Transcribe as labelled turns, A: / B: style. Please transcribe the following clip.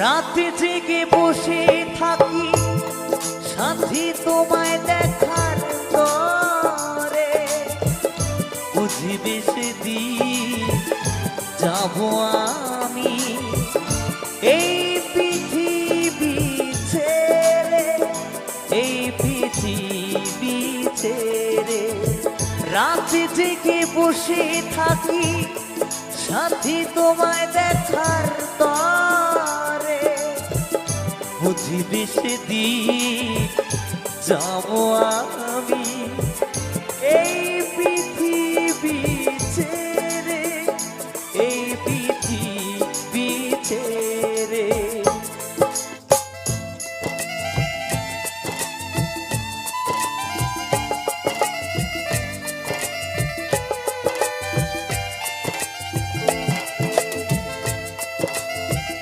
A: রাতে জেগে বসে থাকি, সাথী তোমায় দেখার তরে বুঝিবে সেদিন যাব আমি এই পৃথিবী ছেড়ে, এই পৃথিবী ছেড়ে। রাতে জেগে বসে থাকি, সাথী তোমায় বুঝিবে সেদিন? যাব আমি